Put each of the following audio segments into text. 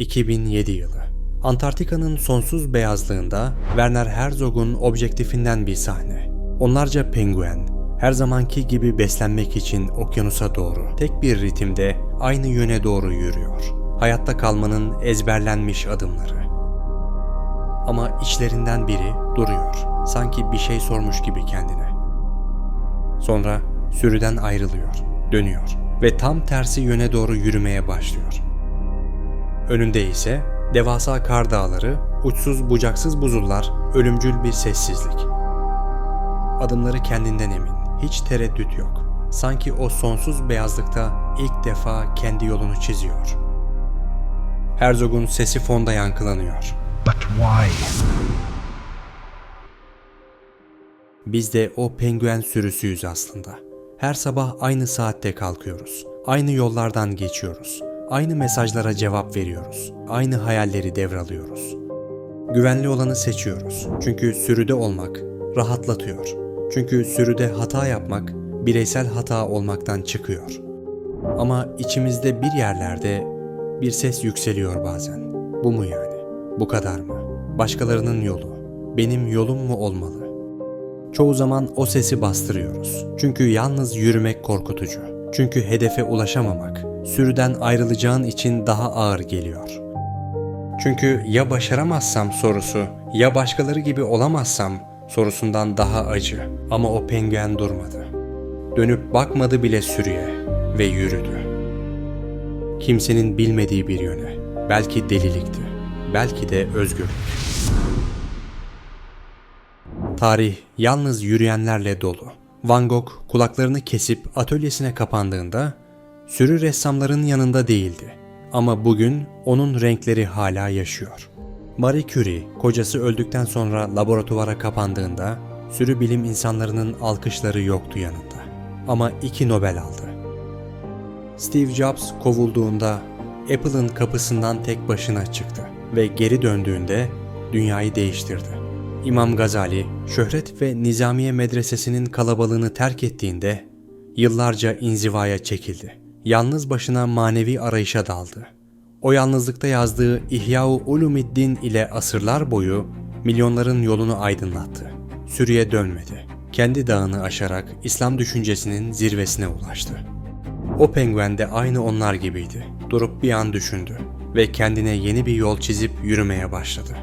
2007 yılı. Antarktika'nın sonsuz beyazlığında Werner Herzog'un objektifinden bir sahne. Onlarca penguen her zamanki gibi beslenmek için okyanusa doğru tek bir ritimde aynı yöne doğru yürüyor. Hayatta kalmanın ezberlenmiş adımları. Ama içlerinden biri duruyor. Sanki bir şey sormuş gibi kendine. Sonra sürüden ayrılıyor, dönüyor ve tam tersi yöne doğru yürümeye başlıyor. Önünde ise devasa kar dağları, uçsuz bucaksız buzullar, ölümcül bir sessizlik. Adımları kendinden emin, hiç tereddüt yok. Sanki o sonsuz beyazlıkta ilk defa kendi yolunu çiziyor. Herzog'un sesi fonda yankılanıyor. But why? Biz de o penguen sürüsüyüz aslında. Her sabah aynı saatte kalkıyoruz. Aynı yollardan geçiyoruz. Aynı mesajlara cevap veriyoruz. Aynı hayalleri devralıyoruz. Güvenli olanı seçiyoruz. Çünkü sürüde olmak rahatlatıyor. Çünkü sürüde hata yapmak bireysel hata olmaktan çıkıyor. Ama içimizde bir yerlerde bir ses yükseliyor bazen. Bu mu yani? Bu kadar mı? Başkalarının yolu, benim yolum mu olmalı? Çoğu zaman o sesi bastırıyoruz. Çünkü yalnız yürümek korkutucu. Çünkü hedefe ulaşamamak, sürüden ayrılacağın için daha ağır geliyor. Çünkü ya başaramazsam sorusu, ya başkaları gibi olamazsam sorusundan daha acı. Ama o penguen durmadı. Dönüp bakmadı bile sürüye ve yürüdü. Kimsenin bilmediği bir yöne. Belki delilikti, belki de özgürlük. Tarih yalnız yürüyenlerle dolu. Van Gogh kulaklarını kesip atölyesine kapandığında sürü ressamların yanında değildi. Ama bugün onun renkleri hala yaşıyor. Marie Curie kocası öldükten sonra laboratuvara kapandığında sürü bilim insanlarının alkışları yoktu yanında. Ama iki Nobel aldı. Steve Jobs kovulduğunda Apple'ın kapısından tek başına çıktı ve geri döndüğünde dünyayı değiştirdi. İmam Gazali, şöhret ve nizamiye medresesinin kalabalığını terk ettiğinde yıllarca inzivaya çekildi. Yalnız başına manevi arayışa daldı. O yalnızlıkta yazdığı İhya-u Ulumiddin ile asırlar boyu milyonların yolunu aydınlattı. Sürüye dönmedi. Kendi dağını aşarak İslam düşüncesinin zirvesine ulaştı. O penguen de aynı onlar gibiydi. Durup bir an düşündü ve kendine yeni bir yol çizip yürümeye başladı.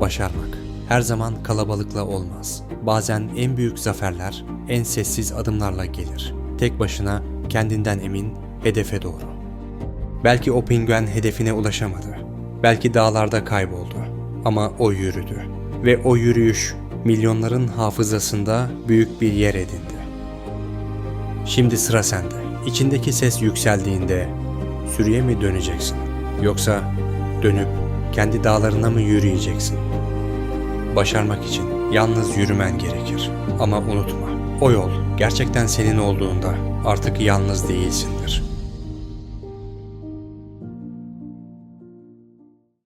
Başarmak her zaman kalabalıkla olmaz. Bazen en büyük zaferler en sessiz adımlarla gelir. Tek başına kendinden emin hedefe doğru. Belki o penguen hedefine ulaşamadı. Belki dağlarda kayboldu. Ama o yürüdü. Ve o yürüyüş milyonların hafızasında büyük bir yer edindi. Şimdi sıra sende. İçindeki ses yükseldiğinde sürüye mi döneceksin? Yoksa dönüp kendi dağlarına mı yürüyeceksin? Başarmak için yalnız yürümen gerekir. Ama unutma, o yol gerçekten senin olduğunda artık yalnız değilsindir.